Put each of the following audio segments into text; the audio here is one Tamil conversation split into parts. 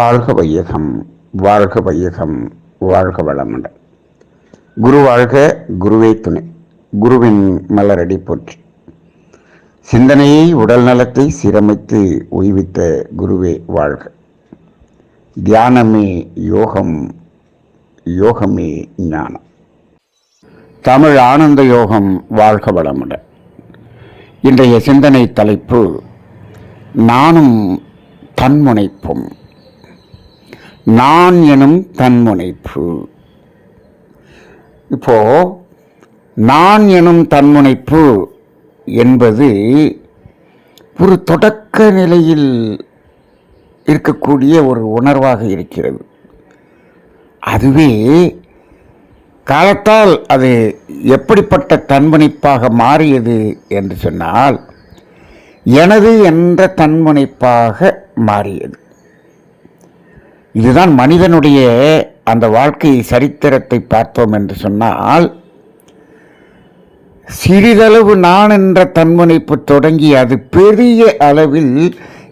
வாழ்க வையகம் வாழ்க வையகம் வாழ்க வளமுடன். குரு வாழ்க குருவே துணை. குருவின் மலரடி போற்றி. சிந்தனையை உடல் நலத்தை சீரமைத்து உய்வித்த குருவே வாழ்க. தியானமே யோகம் யோகமே ஞானம். தமிழ் ஆனந்த யோகம் வாழ்க வளமுடன். இன்றைய சிந்தனை தலைப்பு நானும் தன்முனைப்பும். நான் எனும் தன்முனைப்பு. இப்போ நான் எனும் தன்முனைப்பு என்பது ஒரு தொடக்க நிலையில் இருக்கக்கூடிய ஒரு உணர்வாக இருக்கிறது. அதுவே காலத்தால் அது எப்படிப்பட்ட தன்முனைப்பாக மாறியது என்று சொன்னால் எனது என்ற தன்முனைப்பாக மாறியது. இதுதான் மனிதனுடைய அந்த வாழ்க்கை சரித்திரத்தை பார்த்தோம் என்று சொன்னால் சிறிதளவு நான் என்ற தன்முனைப்பு தொடங்கி அது பெரிய அளவில்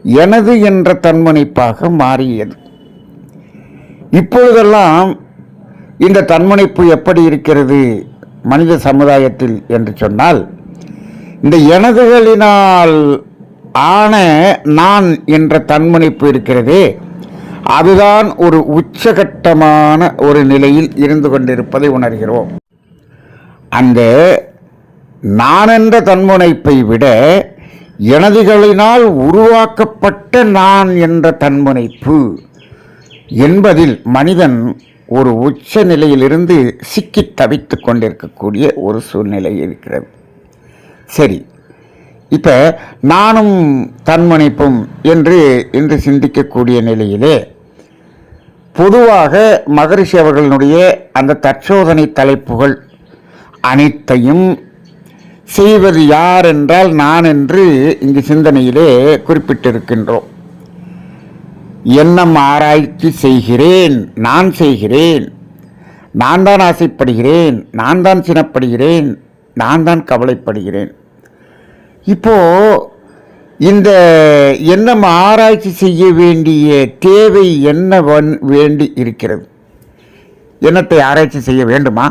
எனது என்ற தன்முனைப்பாக மாறியது. இப்பொழுதெல்லாம் இந்த தன்முனைப்பு எப்படி இருக்கிறது மனித சமுதாயத்தில் என்று சொன்னால் இந்த எனதுகளினால் ஆன நான் என்ற தன்முனைப்பு இருக்கிறதே அதுதான் ஒரு உச்சகட்டமான ஒரு நிலையில் இருந்து கொண்டிருப்பதை உணர்கிறோம். அந்த நான் என்ற தன்முனைப்பை விட எனதுகளினால் உருவாக்கப்பட்ட நான் என்ற தன்முனைப்பு என்பதில் மனிதன் ஒரு உச்ச நிலையிலிருந்து சிக்கி தவித்துக் கொண்டிருக்கக்கூடிய ஒரு சூழ்நிலை இருக்கிறது. சரி இப்போ நானும் தன்முனைப்பும் என்று இன்று சிந்திக்கக்கூடிய நிலையிலே பொதுவாக மகரிஷி அவர்களுடைய அந்த தற்சோதனை தலைப்புகள் அனைத்தையும் செய்வது யார் என்றால் நான் என்று இங்கு சிந்தனையிலே குறிப்பிட்டிருக்கின்றோம். எண்ணம் ஆராய்ச்சி செய்கிறேன்? நான் செய்கிறேன். நான் தான் ஆசைப்படுகிறேன். நான் தான் சினப்படுகிறேன். நான் தான் கவலைப்படுகிறேன். இப்போ இந்த எண்ணம் ஆராய்ச்சி செய்ய வேண்டிய தேவை என்ன வன்- வேண்டி இருக்கிறது? எண்ணத்தை ஆராய்ச்சி செய்ய வேண்டுமா?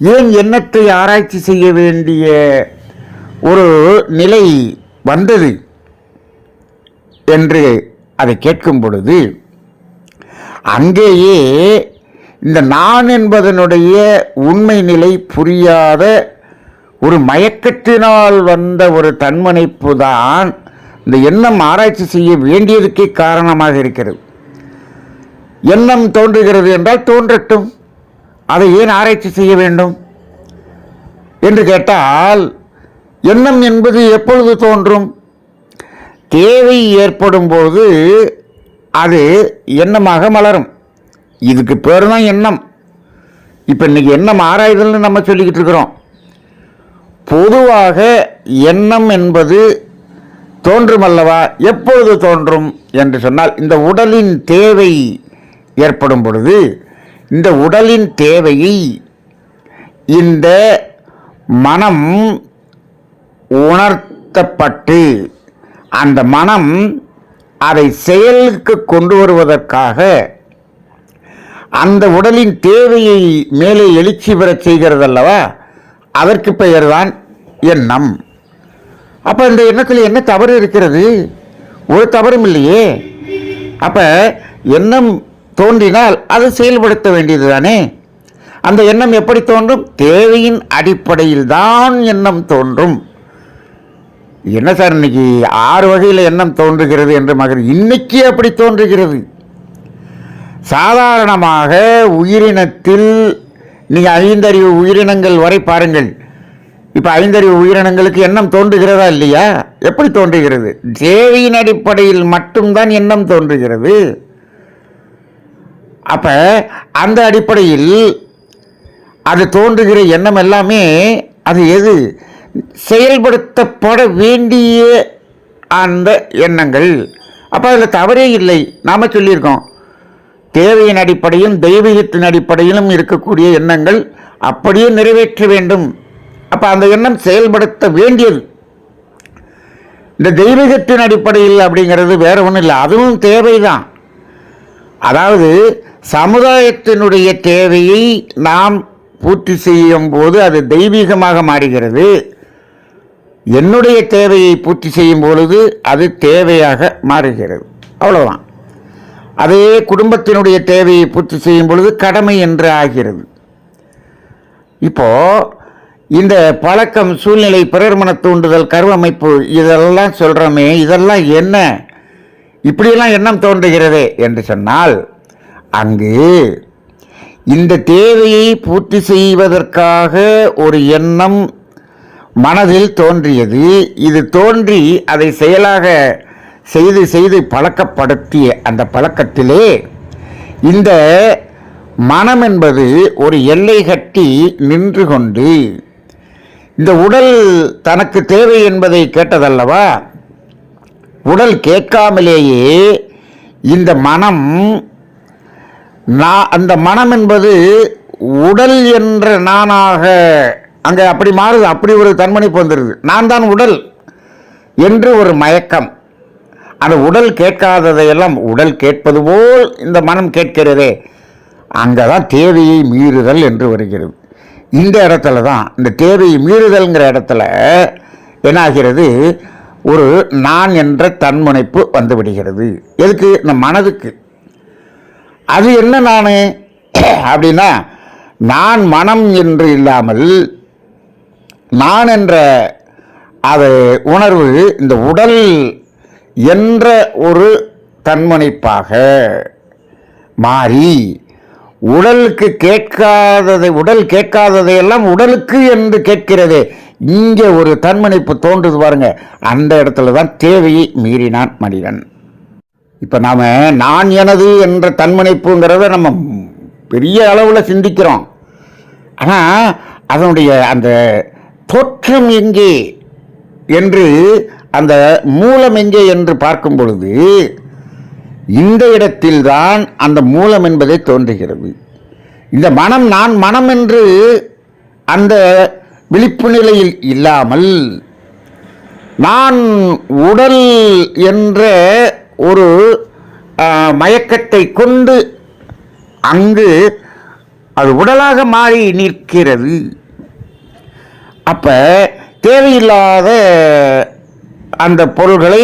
ஏன் எண்ணத்தை ஆராய்ச்சி செய்ய வேண்டிய ஒரு நிலை வந்தது என்று அதை கேட்கும் பொழுது அங்கேயே இந்த நான் என்பதனுடைய உண்மை நிலை புரியாத ஒரு மயக்கத்தினால் வந்த ஒரு தன்மனைப்பு தான் இந்த எண்ணம் ஆராய்ச்சி செய்ய வேண்டியதுக்கே காரணமாக இருக்கிறது. எண்ணம் தோன்றுகிறது என்றால் தோன்றட்டும். அதை ஏன் ஆராய்ச்சி செய்ய வேண்டும்? என்று கேட்டால் எண்ணம் என்பது எப்பொழுது தோன்றும்? தேவை ஏற்படும் போது அது எண்ணமாக மலரும். இதுக்கு பேர் தான் எண்ணம். இப்போ இன்னைக்கு எண்ணம் ஆராய்தல்னு நம்ம சொல்லிக்கிட்டு இருக்கிறோம். பொதுவாக எண்ணம் என்பது தோன்றும் அல்லவா எப்பொழுது தோன்றும் என்று சொன்னால் இந்த உடலின் தேவை ஏற்படும் பொழுது இந்த உடலின் தேவையை இந்த மனம் உணர்த்தப்பட்டு அந்த மனம் அதை செயலுக்கு கொண்டு வருவதற்காக அந்த உடலின் தேவையை மேலே எழுச்சி பெறச் செய்கிறது அல்லவா அதற்கு பெயர்தான் எண்ணம் அப்போ இந்த எண்ணத்தில் என்ன தவறு இருக்கிறது? ஒரு தவறும் இல்லையே. அப்போ எண்ணம் தோன்றினால் அதை செயல்படுத்த வேண்டியது தானே. அந்த எண்ணம் எப்படி தோன்றும்? தேவையின் அடிப்படையில் தான் எண்ணம் தோன்றும். என்ன சார் இன்னைக்கு ஆறு வகையில் எண்ணம் தோன்றுகிறது என்று மகர் இன்னைக்கு அப்படி தோன்றுகிறது. சாதாரணமாக உயிரினத்தில் நீங்கள் ஐந்தறிவு உயிரினங்கள் வரை பாருங்கள். இப்போ ஐந்தறிவு உயிரினங்களுக்கு எண்ணம் தோன்றுகிறதா இல்லையா? எப்படி தோன்றுகிறது? தேவையின் அடிப்படையில் மட்டும்தான் எண்ணம் தோன்றுகிறது. அப்போ அந்த அடிப்படையில் அது தோன்றுகிற எண்ணம் எல்லாமே அது எது? செயல்படுத்தப்பட வேண்டிய அந்த எண்ணங்கள். அப்போ அதில் தவறே இல்லை. நாம் சொல்லியிருக்கோம். தேவையின் அடிப்படையும் தெய்வீகத்தின் அடிப்படையிலும் இருக்கக்கூடிய எண்ணங்கள் அப்படியே நிறைவேற்ற வேண்டும். அப்போ அந்த எண்ணம் செயல்படுத்த வேண்டியது. இந்த தெய்வீகத்தின் அடிப்படையில் அப்படிங்கிறது வேற ஒன்றும் இல்லை. அதுவும் தேவைதான். அதாவது சமுதாயத்தினுடைய தேவையை நாம் பூர்த்தி செய்யும் போது அது தெய்வீகமாக மாறுகிறது. என்னுடைய தேவையை பூர்த்தி செய்யும் பொழுது அது தேவையாக மாறுகிறது. அவ்வளோதான் அதே குடும்பத்தினுடைய தேவையை பூர்த்தி செய்யும் பொழுது கடமை என்று ஆகிறது. இப்போ இந்த பழக்கம் சூழ்நிலை பிறர்மன தூண்டுதல் கருவமைப்பு இதெல்லாம் சொல்கிறோமே இதெல்லாம் என்ன? இப்படியெல்லாம் எண்ணம் தோன்றுகிறதே என்று சொன்னால் அங்கு இந்த தேவையை பூர்த்தி செய்வதற்காக ஒரு எண்ணம் மனதில் தோன்றியது. இது தோன்றி அதை செயலாக செய்து செய்து பழக்கப்படுத்திய அந்த பழக்கத்திலே இந்த மனம் என்பது ஒரு எல்லை கட்டி நின்று கொண்டு இந்த உடல் தனக்கு தேவை என்பதை கேட்டதல்லவா? உடல் கேட்காமலேயே இந்த மனம் நான் அந்த மனம் என்பது உடல் என்ற நானாக அங்கே அப்படி மாறுது அப்படி ஒரு தன்மணிப்பு வந்துடுது நான் தான் உடல் என்று ஒரு மயக்கம். அந்த உடல் கேட்காததையெல்லாம் உடல் கேட்பது போல் இந்த மனம் கேட்கிறதே. அங்கே தான் தேவையை மீறுதல் என்று வருகிறது. இந்த இடத்துல தான் இந்த தேவையை மீறுதல்ங்கிற இடத்துல என்னாகிறது? ஒரு நான் என்ற தன்முனைப்பு வந்துவிடுகிறது. எதுக்கு? இந்த மனதுக்கு. அது என்ன நான்? அப்படின்னா நான் மனம் என்று இல்லாமல் நான் என்ற அது உணர்வு இந்த உடல் என்ற ஒரு தன்மனைப்பாக மாறி உடலுக்கு கேட்காததை உடல் கேட்காததையெல்லாம் உடலுக்கு என்று கேட்கிறது. இங்கே ஒரு தன்மணிப்பு தோன்றுது பாருங்க. அந்த இடத்துல தான் தேவையை மீறினான் மனிதன். இப்போ நாம் நான் எனது என்ற தன்மணிப்புங்கிறத நம்ம பெரிய அளவில் சிந்திக்கிறோம். ஆனால் அதனுடைய அந்த தோற்றம் எங்கே? என்று அந்த மூலம் எங்கே என்று பார்க்கும் பொழுது இந்த இடத்தில்தான் அந்த மூலம் என்பதை தோன்றுகிறது. இந்த மனம் நான் மனம் என்று அந்த விழிப்பு நிலையில் இல்லாமல் நான் உடல் என்ற ஒரு மயக்கத்தை கொண்டு அங்கு அது உடலாக மாறி நிற்கிறது. அப்போ தேவையில்லாத அந்த பொருள்களை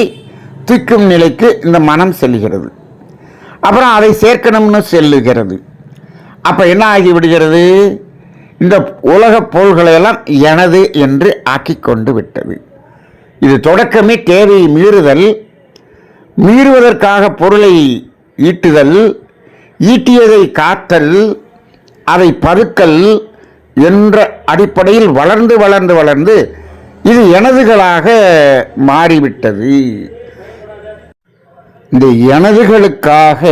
தூக்கும் நிலைக்கு இந்த மனம் செல்கிறது. அப்புறம் அதை சேர்க்கணும்னு செல்லுகிறது. அப்போ என்ன ஆகிவிடுகிறது இந்த உலக பொருள்களையெல்லாம் எனது என்று ஆக்கி கொண்டு விட்டது. இது தொடக்கமே தேவையை மீறுதல். மீறுவதற்காக பொருளை ஈட்டுதல் ஈட்டியதை காத்தல் அதை பதுக்கல் என்ற அடிப்படையில் வளர்ந்து வளர்ந்து வளர்ந்து இது எனதுகளாக மாறிவிட்டது. இந்த எனதுகளுக்காக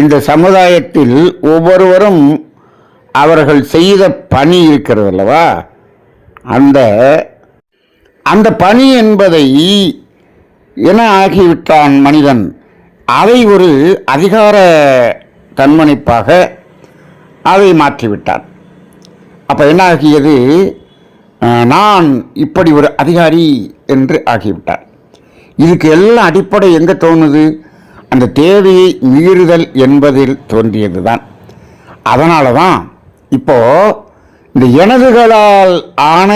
இந்த சமுதாயத்தில் ஒவ்வொருவரும் அவர்கள் செய்த பணி இருக்கிறது அல்லவா அந்த அந்த பணி என்பதை என ஆகிவிட்டான் மனிதன். அதை ஒரு அதிகார தன்மணிப்பாக அதை மாற்றிவிட்டான். அப்போ என்ன ஆகியது நான் இப்படி ஒரு அதிகாரி என்று ஆகிவிட்டார். இதுக்கு எல்லாம் அடிப்படை எங்கே தோணுது? அந்த தேவையை மீறுதல் என்பதில் தோன்றியது தான் அதனால தான் இப்போ இந்த எனதுகளால் ஆன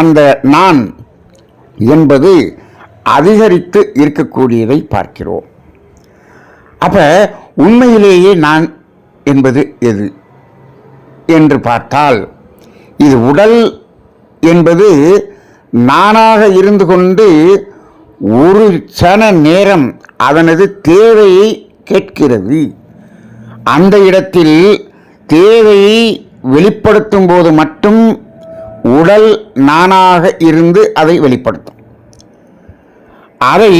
அந்த நான் என்பது அதிகரித்து இருக்கக்கூடியதை பார்க்கிறோம். அப்போ உண்மையிலேயே நான் என்பது எது? என்று பார்த்தால் இது உடல் என்பது நானாக இருந்து கொண்டு ஒரு சன நேரம் அதனது தேவையை கேட்கிறது. அந்த இடத்தில் தேவையை வெளிப்படுத்தும் போது மட்டும் உடல் நானாக இருந்து அதை வெளிப்படுத்தும். அதை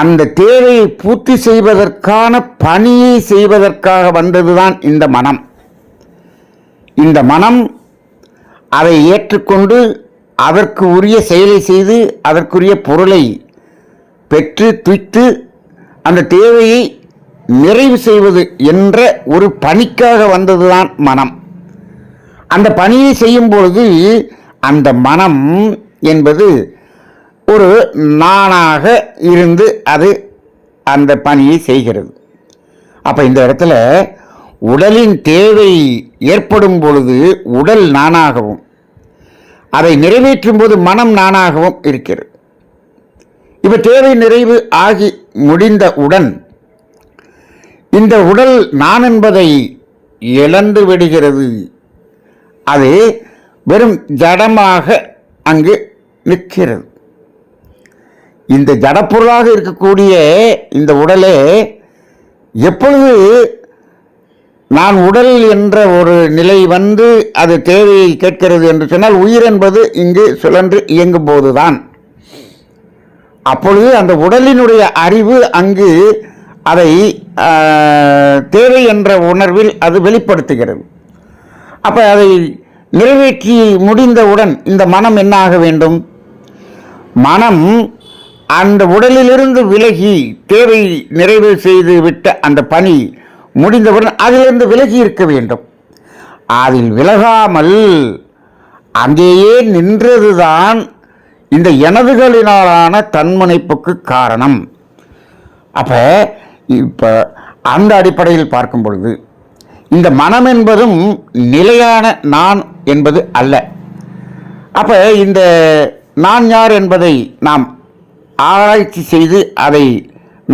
அந்த தேவையை பூர்த்தி செய்வதற்கான பணியை செய்வதற்காக வந்ததுதான் இந்த மனம். இந்த மனம் அதை ஏற்றுக்கொண்டு அதற்கு உரிய செயலை செய்து அதற்குரிய பொருளை பெற்று துய்த்து அந்த தேவையை நிறைவு செய்வது என்ற ஒரு பணிக்காக வந்ததுதான் மனம். அந்த பணியை செய்யும் பொழுது அந்த மனம் என்பது ஒரு நானாக இருந்து அது அந்த பணியை செய்கிறது. அப்போ இந்த இடத்துல உடலின் தேவை ஏற்படும் பொழுது உடல் நானாகவும் அதை நிறைவேற்றும் போது மனம் நானாகவும் இருக்கிறது. இப்ப தேவை நிறைவு ஆகி முடிந்தவுடன் இந்த உடல் நான் என்பதை இழந்து விடுகிறது. அது வெறும் ஜடமாக அங்கு நிற்கிறது. இந்த ஜடப்பொருளாக இருக்கக்கூடிய இந்த உடலே எப்பொழுது நான் உடல் என்ற ஒரு நிலை வந்து அது தேவையை கேட்கிறது என்று சொன்னால் உயிர் என்பது இங்கு சுழன்று இயங்கும் போதுதான். அப்பொழுது அந்த உடலினுடைய அறிவு அங்கு அதை தேவை என்ற உணர்வில் அது வெளிப்படுத்துகிறது. அப்போ அதை நிறைவேற்றி முடிந்தவுடன் இந்த மனம் என்ன ஆக வேண்டும்? மனம் அந்த உடலிலிருந்து விலகி தேவை நிறைவு செய்து விட்ட அந்த பணி முடிந்தவுடன் அதிலிருந்து விலகி இருக்க வேண்டும். அதில் விலகாமல் அங்கேயே நின்றதுதான் இந்த எனதுகளினாலான தன்முனைப்புக்கு காரணம். அப்போ இப்போ அந்த அடிப்படையில் பார்க்கும் பொழுது இந்த மனம் என்பதும் நிலையான நான் என்பது அல்ல. அப்போ இந்த நான் யார் என்பதை நாம் ஆராய்ச்சி செய்து அதை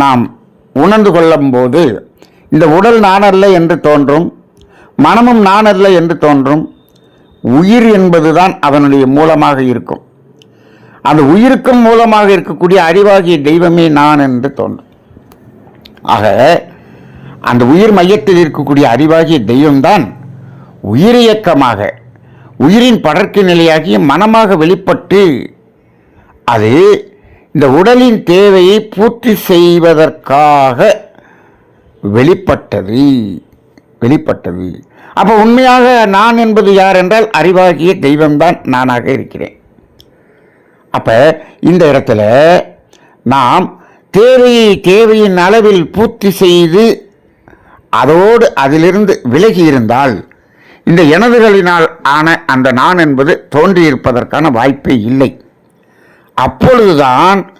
நாம் உணர்ந்து கொள்ளும் போது இந்த உடல் நானல்ல என்று தோன்றும் மனமும் நானல்ல என்று தோன்றும் உயிர் என்பதுதான் அதனுடைய மூலமாக இருக்கும். அந்த உயிருக்கும் மூலமாக இருக்கக்கூடிய அறிவாகிய தெய்வமே நான் என்று தோன்றும். ஆக அந்த உயிர் மையத்தில் இருக்கக்கூடிய அறிவாகிய தெய்வம்தான் உயிரியக்கமாக உயிரின் படர்க்கு நிலையாகிய மனமாக வெளிப்பட்டு அது இந்த உடலின் தேவையை பூர்த்தி செய்வதற்காக வெளிப்பட்டது. வெளிப்பட்டது. அப்போ உண்மையாக நான் என்பது யார் என்றால் அறிவாகிய தெய்வம்தான் நானாக இருக்கிறேன். அப்போ இந்த இடத்துல நாம் தேவையை தேவையின் அளவில் பூர்த்தி செய்து அதோடு அதிலிருந்து விலகி இருந்தால் இந்த எனதுகளினால் ஆன அந்த நான் என்பது தோன்றியிருப்பதற்கான வாய்ப்பே இல்லை. அப்பொழுதுதான்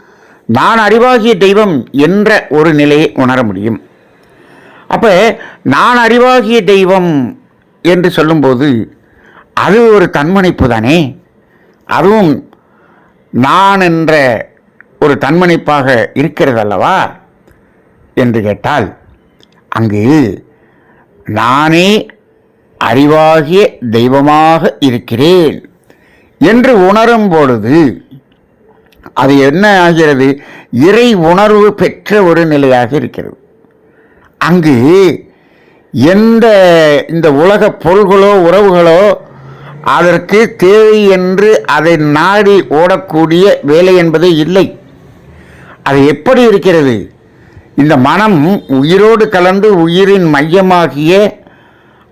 நான் அறிவாகிய தெய்வம் என்ற ஒரு நிலையை உணர முடியும். அப்போ நான் அறிவாகிய தெய்வம் என்று சொல்லும்போது அது ஒரு தன்மனைப்பு தானே? அதுவும் நான் என்ற ஒரு தன்மனைப்பாக இருக்கிறது அல்லவா என்று கேட்டால் அங்கு நானே அறிவாகிய தெய்வமாக இருக்கிறேன் என்று உணரும் பொழுது அது என்ன ஆகிறது? இறை உணர்வு பெற்ற ஒரு நிலையாக இருக்கிறது. அங்கு எந்த இந்த உலக பொருள்களோ உறவுகளோ அதற்கு தேவை என்று அதை நாடி ஓடக்கூடிய வேலை என்பதே இல்லை. அது எப்படி இருக்கிறது? இந்த மனம் உயிரோடு கலந்து உயிரின் மையமாகிய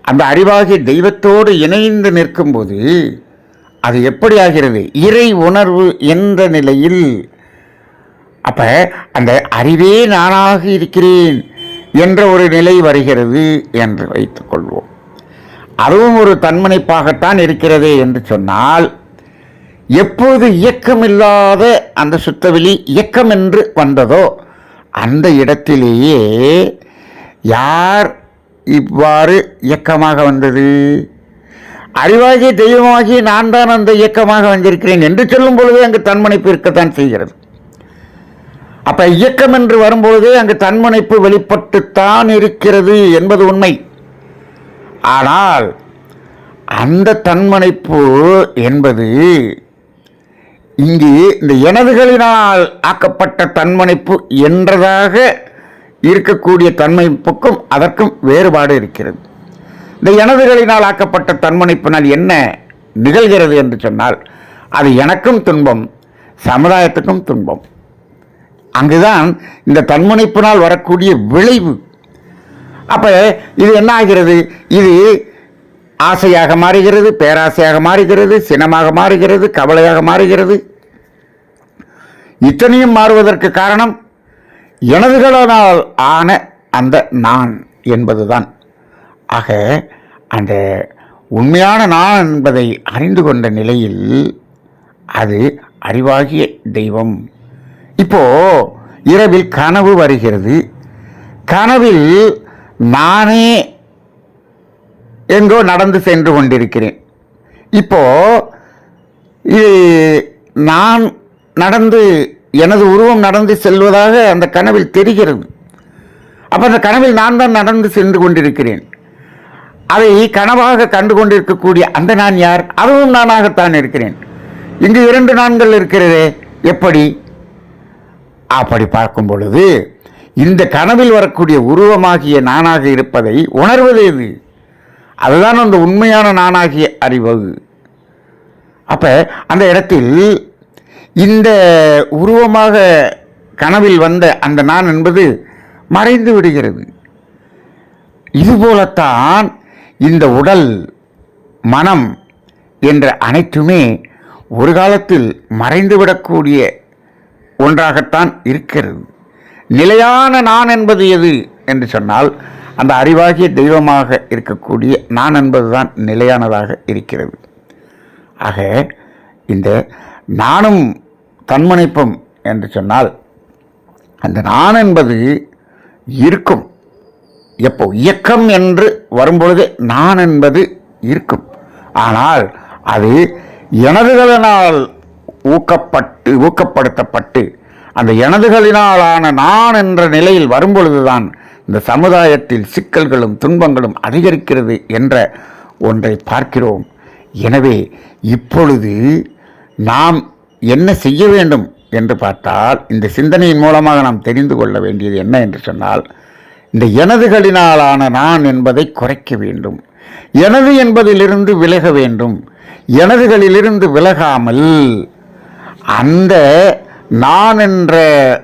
அந்த அறிவாகிய தெய்வத்தோடு இணைந்து நிற்கும்போது அது எப்படி ஆகிறது? இறை உணர்வு என்ற நிலையில் அப்போ அந்த அறிவே நானாக இருக்கிறேன். என்ற ஒரு நிலை வருகிறது என்று வைத்துக் கொள்வோம். அதுவும் ஒரு தன்மனைப்பாகத்தான் இருக்கிறதே என்று சொன்னால் எப்போது இயக்கமில்லாத அந்த சுத்தவெளி இயக்கம் என்று வந்ததோ அந்த இடத்திலேயே யார் இவ்வாறு இயக்கமாக வந்தது? அறிவாகிய தெய்வமாகி நான் தான் அந்த இயக்கமாக வந்திருக்கிறேன் என்று சொல்லும் பொழுது அங்கு தன்மனைப்பு இருக்கத்தான் செய்கிறது. அப்ப இயக்கம் என்று வரும்பொழுதே அங்கு தன்மனைப்பு வெளிப்பட்டுத்தான் இருக்கிறது என்பது உண்மை. ஆனால் அந்த தன்மனைப்பு என்பது இங்கு இந்த எனதுகளினால் ஆக்கப்பட்ட தன்மனைப்பு என்றதாக இருக்கக்கூடிய தன்மைப்புக்கும் அதற்கும் வேறுபாடு இருக்கிறது. இந்த எனதுகளினால் ஆக்கப்பட்ட தன்மனைப்பினால் என்ன நிகழ்கிறது என்று சொன்னால் அது எனக்கும் துன்பம் சமுதாயத்துக்கும் துன்பம். அங்குதான் இந்த தன்முனைப்பினால் வரக்கூடிய விளைவு. அப்ப இது என்ன ஆகிறது இது ஆசையாக மாறுகிறது பேராசையாக மாறுகிறது சினமாக மாறுகிறது கவலையாக மாறுகிறது. இத்தனையும் மாறுவதற்கு காரணம் எனதுகளால் ஆன அந்த நான் என்பதுதான். ஆக அந்த உண்மையான நான் என்பதை அறிந்து கொண்ட நிலையில் அது அறிவாகிய தெய்வம். இப்போ இரவில் கனவு வருகிறது. கனவில் நானே எங்கோ நடந்து சென்று கொண்டிருக்கிறேன். இப்போ இது நான் நடந்து எனது உருவம் நடந்து செல்வதாக அந்த கனவில் தெரிகிறது. அப்போ அந்த கனவில் நான் தான் நடந்து சென்று கொண்டிருக்கிறேன். அதை கனவாக கண்டு கொண்டிருக்கக்கூடிய அந்த நான் யார்? அதுவும் நானாகத்தான் இருக்கிறேன். இங்கு இரண்டு நான்கள் இருக்கிறதே. எப்படி? அப்படி பார்க்கும் பொழுது இந்த கனவில் வரக்கூடிய உருவமாகிய நானாக இருப்பதை உணர்வது எது? அதுதான் அந்த உண்மையான நானாகிய அறிவு. அப்ப அந்த இடத்தில் இந்த உருவமாக கனவில் வந்த அந்த நான் என்பது மறைந்து விடுகிறது. இதுபோலத்தான் இந்த உடல் மனம் என்ற அனைத்துமே ஒரு காலத்தில் மறைந்துவிடக்கூடிய ஒன்றாகத்தான் இருக்கிறது. நிலையான நான் என்பது எது? என்று சொன்னால் அந்த அறிவாகிய தெய்வமாக இருக்கக்கூடிய நான் என்பதுதான் நிலையானதாக இருக்கிறது. ஆக இந்த நானும் தன்மனைப்பும் என்று சொன்னால் அந்த நான் என்பது இருக்கும். எப்போ? இயக்கம் என்று வரும்பொழுது நான் என்பது இருக்கும். ஆனால் அது எனதுகளினால் ஊக்கப்பட்டு ஊக்கப்படுத்தப்பட்டு அந்த எனதுகளினாலான நான் என்ற நிலையில் வரும்பொழுதுதான் இந்த சமுதாயத்தில் சிக்கல்களும் துன்பங்களும் அதிகரிக்கிறது என்ற ஒன்றை பார்க்கிறோம். எனவே இப்பொழுது நாம் என்ன செய்ய வேண்டும் என்று பார்த்தால் இந்த சிந்தனையின் மூலமாக நாம் தெரிந்து கொள்ள வேண்டியது என்ன என்று சொன்னால் இந்த எனதுகளினாலான நான் என்பதை குறைக்க வேண்டும். எனது என்பதிலிருந்து விலக வேண்டும். எனதுகளிலிருந்து விலகாமல் அந்த நான் என்ற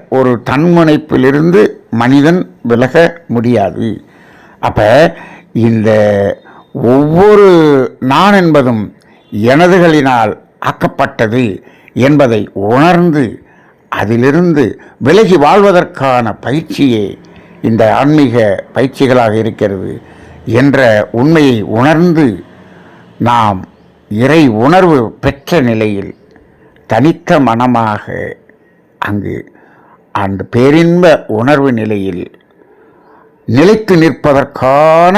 ஒரு தன்முனைப்பிலிருந்து மனிதன் விலக முடியாது. அப்போ இந்த ஒவ்வொரு நான் என்பதும் எனதுகளினால் ஆக்கப்பட்டது என்பதை உணர்ந்து அதிலிருந்து விலகி வாழ்வதற்கான பயிற்சியே இந்த ஆன்மீக பயிற்சிகளாக இருக்கிறது என்ற உண்மையை உணர்ந்து நாம் இறை உணர்வு பெற்ற நிலையில் தனித்த மனமாக அங்கு அந்த பேரின்ப உணர்வு நிலையில் நிலைத்து நிற்பதற்கான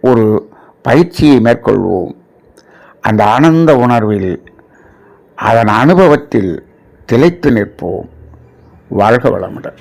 ஒரு பயிற்சியை மேற்கொள்வோம். அந்த ஆனந்த உணர்வில் அதன் அனுபவத்தில் திளைத்து நிற்போம். வாழ்க வளமுடன்.